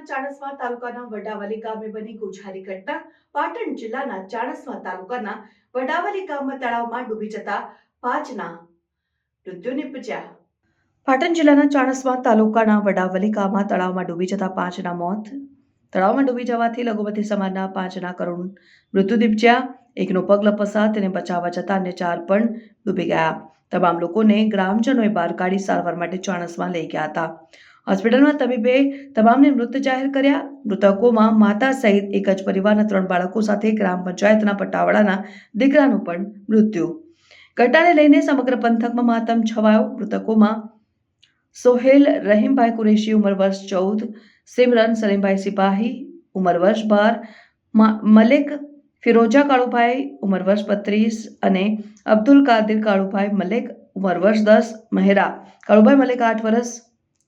ચાણસ્મા તાલુકાના વડાવાલી ગામે બની ગોઝારી ઘટના પાટણ જિલ્લાના ચાણસ્મા તાલુકાના વડાવાલી ગામમાં તળાવમાં ડૂબી જતા પાંચના મૃત્યુ નિપજ્યા. પાટણ જિલ્લાના ચાણસ્મા તાલુકાના વડાવલી ગામમાં તળાવમાં ડૂબી જતા પાંચના મોત. તળાવમાં ડૂબી જવાથી લઘુમતી સમાજના પાંચના કરુણ મૃત્યુ નિપજ્યા. એકનો પગ લપસા તેને બચાવવા જતા અન્ય ચાર પણ ડૂબી ગયા. તમામ લોકોને ગ્રામજનોએ બહાર કાઢી સારવાર માટે ચાણસમાં લઈ ગયા હતા. હોસ્પિટલમાં તબીબે તમામને મૃત જાહેર કર્યા. મૃતકોમાં માતા સહિત એક જ પરિવારના ત્રણ બાળકો સાથે ગ્રામ પંચાયતના પટ્ટાવાળાના દીકરાનું પણ મૃત્યુ. ઘટનાને લઈને સમગ્ર પંથકમાં માતમ છવાયો. મૃતકોમાં સોહેલ રહીમભાઈ કુરેશી ઉંમર વર્ષ ચૌદ, સિમરન સલીમભાઈ સિપાહી ઉંમર વર્ષ બાર મલિક ફિરોજા કાળુભાઈ ઉંમર વર્ષ બત્રીસ અને અબ્દુલ કાદિર કાળુભાઈ મલિક ઉંમર વર્ષ દસ, મહેરા કાળુભાઈ મલિક આઠ વર્ષ